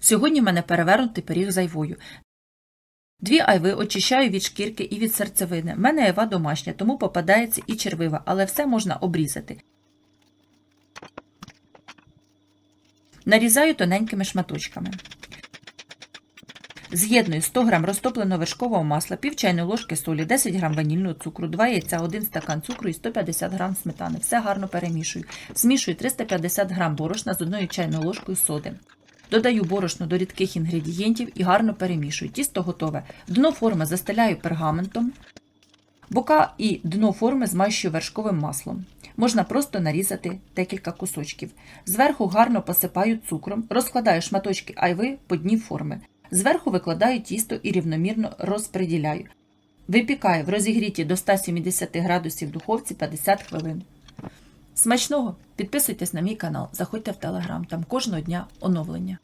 Сьогодні в мене перевернутий пиріг з айвою. Дві айви очищаю від шкірки і від серцевини. В мене айва домашня, тому попадається і червива, але все можна обрізати. Нарізаю тоненькими шматочками. З'єдную 100 г розтопленого вершкового масла, пів чайної ложки солі, 10 г ванільного цукру, 2 яйця, 1 стакан цукру і 150 г сметани. Все гарно перемішую. Змішую 350 г борошна з одною чайною ложкою соди. Додаю борошно до рідких інгредієнтів і гарно перемішую. Тісто готове. Дно форми застеляю пергаментом. Бока і дно форми змащую вершковим маслом. Можна просто нарізати декілька кусочків. Зверху гарно посипаю цукром, розкладаю шматочки айви по дні форми. Зверху викладаю тісто і рівномірно розпреділяю. Випікаю в розігріті до 170 градусів духовці 50 хвилин. Смачного! Підписуйтесь на мій канал, заходьте в телеграм, там кожного дня оновлення.